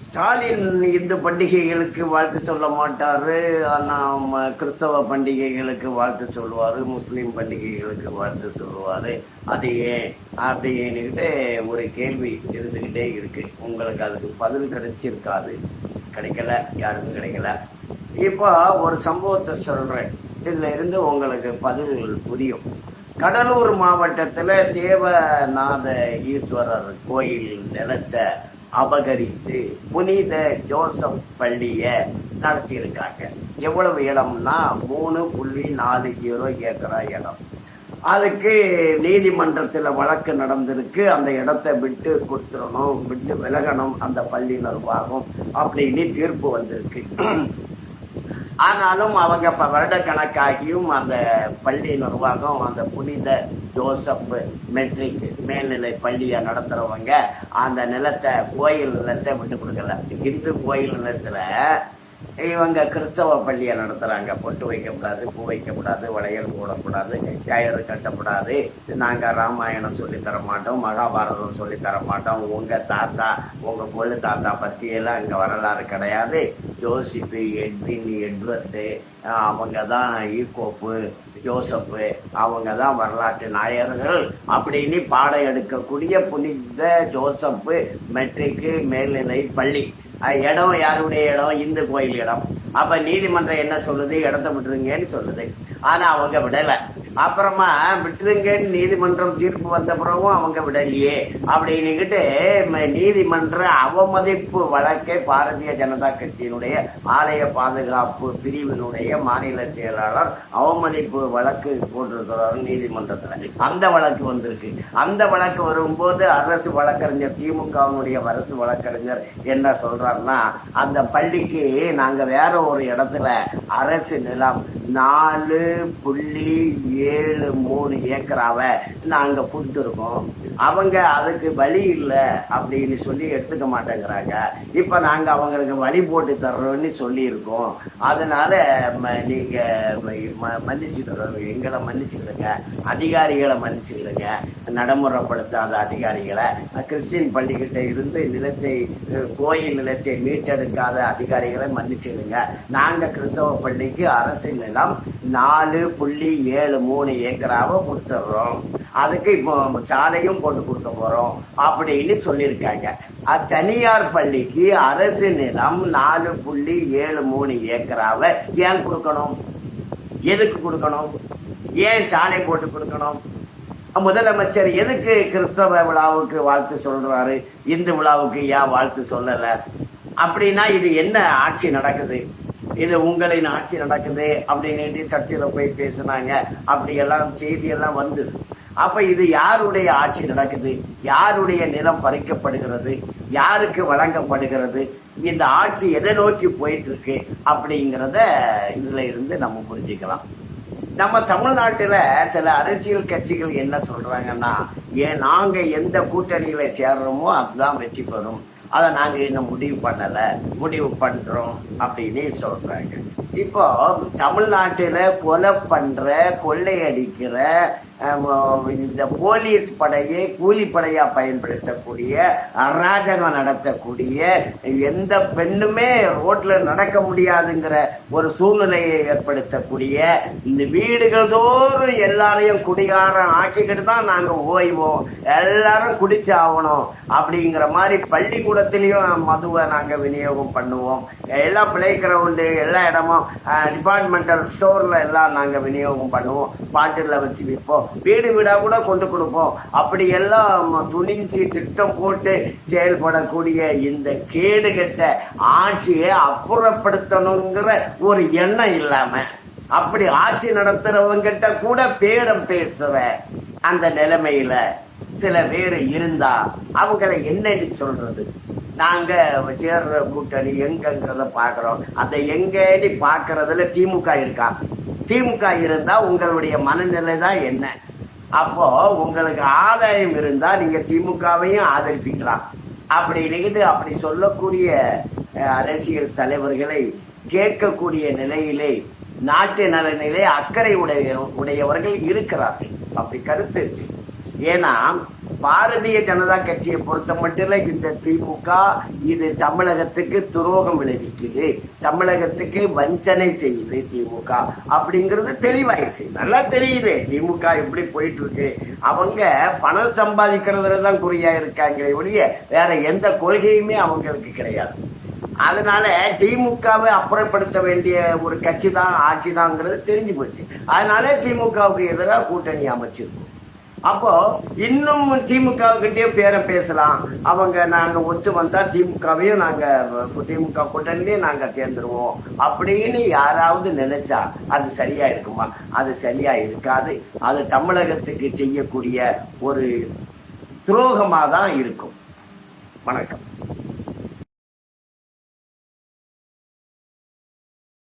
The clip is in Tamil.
ஸ்டாலின் இந்து பண்டிகைகளுக்கு வாழ்த்து சொல்ல மாட்டார் ஆனால் கிறிஸ்தவ பண்டிகைகளுக்கு வாழ்த்து சொல்லுவார் முஸ்லீம் பண்டிகைகளுக்கு வாழ்த்து சொல்லுவார். அது ஏன்? அப்படின்னுக்கிட்டு ஒரு கேள்வி இருந்துக்கிட்டே இருக்குது உங்களுக்கு அதுக்கு பதில் கிடைச்சிருக்காது. கிடைக்கல. யாருக்கும் கிடைக்கல. இப்போ ஒரு சம்பவத்தை சொல்கிறேன் இதில் இருந்து உங்களுக்கு பதில் புரியும். கடலூர் மாவட்டத்தில் தேவநாத ஈஸ்வரர் கோயில் நிலத்தை அபகரித்து புனித ஜோசப் பள்ளியை நடத்தியிருக்காங்க. எவ்வளவு இடம்னா மூணு புள்ளி நாலு ஜீரோ ஏக்கரா இடம். அதுக்கு நீதிமன்றத்தில் வழக்கு நடந்திருக்கு. அந்த இடத்த விட்டு கொடுத்துடணும் விட்டு விலகணும் அந்த பள்ளி நிர்வாகம் அப்படின்னு தீர்ப்பு வந்திருக்கு. ஆனாலும் அவங்க இப்போ வருடக்கணக்காகியும் அந்த பள்ளி நிர்வாகம் அந்த புனித ஜோசப் மெட்ரிக் மேல்நிலை பள்ளியை நடத்துகிறவங்க அந்த நிலத்தை கோயில் நிலத்தை விட்டு கொடுக்கல. இந்து கோயில் நிலத்தில் இவங்க கிறிஸ்தவ பள்ளியை நடத்துகிறாங்க பொட்டு வைக்கக்கூடாது பூ வைக்கக்கூடாது வளையல் போடக்கூடாது கயிறு கட்டக்கூடாது. நாங்கள் ராமாயணம் சொல்லித்தர மாட்டோம் மகாபாரதம் சொல்லித் தர மாட்டோம் உங்கள் தாத்தா உங்கள் கொள்ளு தாத்தா பற்றியெல்லாம் இங்கே வரலாறு கிடையாது. ஜோசிப்பு எட்வின் எட்வர்டு அவங்க தான் ஈகோப்பு ஜோசப்பு அவங்க தான் வரலாற்று நாயகர்கள் அப்படின்னு பாடம் எடுக்கக்கூடிய புனித ஜோசப்பு மெட்ரிக்கு மேல்நிலை பள்ளி. இடம் யாருடைய இடம்? இந்து கோயில் இடம். அப்ப நீதிமன்றம் என்ன சொல்லுது? இடத்த விட்டுருங்கன்னு சொல்லுது. ஆனா அவங்க விடலை. அப்புறமா விட்டுருங்கன்னு நீதிமன்றம் தீர்ப்பு வந்த பிறகும் அவங்க விடலையே அப்படின்னுக்கிட்டு நீதிமன்ற அவமதிப்பு வழக்கை பாரதிய ஜனதா கட்சியினுடைய ஆலய பாதுகாப்பு பிரிவினுடைய மாநில செயலாளர் அவமதிப்பு வழக்கு போட்டிருக்கிறார் நீதிமன்றத்தில். அந்த வழக்கு வந்திருக்கு. அந்த வழக்கு வரும்போது அரசு வழக்கறிஞர் திமுகவினுடைய அரசு வழக்கறிஞர் என்ன சொல்றாருன்னா அந்த பள்ளிக்கு நாங்கள் வேற ஒரு இடத்துல அரசு நிலம் நாலு புள்ளி ஏழு மூணு ஏக்கராவை நாங்கள் கொடுத்துருக்கோம் அவங்க அதுக்கு வழி இல்லை அப்படின்னு சொல்லி எடுத்துக்க மாட்டேங்கிறாங்க. இப்போ நாங்கள் அவங்களுக்கு வழி போட்டு தர்றோம்னு சொல்லியிருக்கோம். அதனால ம- ம- மன்னிச்சுக்கிறோம் எங்களை மன்னிச்சுக்கிடுங்க. அதிகாரிகளை மன்னிச்சுக்கிடுங்க. நடைமுறைப்படுத்தாத அதிகாரிகளை. கிறிஸ்டின் பள்ளிக்கிட்ட இருந்து நிலத்தை கோயில் நிலத்தை மீட்டெடுக்காத அதிகாரிகளை மன்னிச்சுக்கிடுங்க. நாங்கள் கிறிஸ்தவ பள்ளிக்கு அரசு நிலம் நாலு புள்ளி ஏழு மூணு ஏக்கராக கொடுத்துட்றோம் அதுக்கு இப்போ சாலையும் போட்டு கொடுக்க போகிறோம் அப்படின்னு சொல்லியிருக்காங்க. அது தனியார் பள்ளிக்கு அரசு நிலம் நாலு புள்ளி ஏழு மூணு ஏக்கராவை ஏன் கொடுக்கணும்? எதுக்கு கொடுக்கணும்? ஏன் சாலை போட்டு கொடுக்கணும்? முதலமைச்சர் எதுக்கு கிறிஸ்தவ விழாவுக்கு வாழ்த்து சொல்கிறாரு இந்து விழாவுக்கு ஏன் வாழ்த்து சொல்லலை? அப்படின்னா இது என்ன ஆட்சி நடக்குது? இது உங்களின் ஆட்சி நடக்குது அப்படின்னு சர்ச்சையில் போய் பேசுனாங்க. அப்படியெல்லாம் செய்தியெல்லாம் வந்தது. அப்ப இது யாருடைய ஆட்சி நடக்குது? யாருடைய நிலம் பறிக்கப்படுகிறது? யாருக்கு வழங்கப்படுகிறது? இந்த ஆட்சி எதை நோக்கி போயிட்டு இருக்கு அப்படிங்கிறத இதுல இருந்து நம்ம புரிஞ்சுக்கலாம். நம்ம தமிழ்நாட்டில் சில அரசியல் கட்சிகள் என்ன சொல்றாங்கன்னா ஏன் நாங்க எந்த கூட்டணியில சேர்றோமோ அதுதான் வெற்றி பெறும். அதை நாங்க இன்னும் முடிவு பண்ணல. முடிவு பண்றோம் அப்படின்னு சொல்றாங்க. இப்போ தமிழ்நாட்டில் கொலை பண்ற கொள்ளையடிக்கிற இந்த போலீஸ் படையை கூலிப்படையாக பயன்படுத்தக்கூடிய அராஜகம் நடத்தக்கூடிய எந்த பெண்ணுமே ரோட்டில் நடக்க முடியாதுங்கிற ஒரு சூழ்நிலையை ஏற்படுத்தக்கூடிய இந்த வீடுகள் தோறும் எல்லாரையும் குடிகாரம் ஆக்கிக்கிட்டு தான் நாங்கள் ஓய்வோம். எல்லாரும் குடிச்சு ஆகணும் அப்படிங்கிற மாதிரி பள்ளிக்கூடத்துலேயும் மதுவை நாங்கள் விநியோகம் பண்ணுவோம். எல்லா பிளே கிரவுண்டு எல்லா இடமும் டிபார்ட்மெண்டல் ஸ்டோரில் எல்லாம் நாங்கள் விநியோகம் பண்ணுவோம். பாட்டில் வச்சு விற்போம். வீடு வீடாக கூட கொண்டு கொடுப்போம். அப்படி எல்லாம் துணிஞ்சு திட்டம் போட்டு செயல்படக்கூடிய இந்த கேடுகெட்ட ஆட்சியை அப்புறப்படுத்தணுங்கிற ஒரு எண்ணம் இல்லாம அப்படி ஆட்சி நடத்துறவங்கிட்ட கூட பேரம் பேசுற அந்த நிலைமையில சில பேர் இருந்தா அவங்கள என்னன்னு சொல்றது? நாங்கள் சேர்ற கூட்டணி எங்கங்கிறத பார்க்குறோம். அந்த எங்கேன்னு பார்க்குறதுல திமுக இருக்கா? திமுக இருந்தால் உங்களுடைய மனநிலை தான் என்ன? அப்போது உங்களுக்கு ஆதாயம் இருந்தால் நீங்கள் திமுகவையும் ஆதரிப்பீங்களா நிகழ்ந்து அப்படி சொல்லக்கூடிய அரசியல் தலைவர்களை கேட்கக்கூடிய நிலையிலே நாட்டு நலனிலே அக்கறை உடைய உடையவர்கள் இருக்கிறார்கள். அப்படி கருத்து இருக்கு. ஏன்னா பாரதிய ஜனதா கட்சியை பொறுத்த மட்டும் இந்த திமுக இது தமிழகத்துக்கு துரோகம் விளைவிக்குது. தமிழகத்துக்கு வஞ்சனை செய்யுது திமுக. அப்படிங்கிறது தெளிவாயிடுச்சு. நல்லா தெரியுது திமுக எப்படி போயிட்டு இருக்கு அவங்க பணம் சம்பாதிக்கிறதுல தான் குறியா இருக்காங்களே ஒழிய வேற எந்த கொள்கையுமே அவங்களுக்கு கிடையாது. அதனால திமுகவை அப்புறப்படுத்த வேண்டிய ஒரு கட்சி தான் ஆட்சி தான்ங்கிறது தெரிஞ்சு போச்சு. அதனால திமுகவுக்கு எதிராக கூட்டணி அமைச்சிருக்கும். அப்போ இன்னும் திமுக கிட்டே பேசலாம். அவங்க நாங்க ஒத்து வந்தா திமுகவையும் நாங்க திமுக கூட்டணிலையும் நாங்க சேர்ந்துருவோம். அப்படின்னு யாராவது நினைச்சா அது சரியா இருக்குமா? அது சரியா இருக்காது. அது தமிழகத்துக்கு செய்யக்கூடிய ஒரு துரோகமாக தான் இருக்கும். வணக்கம்.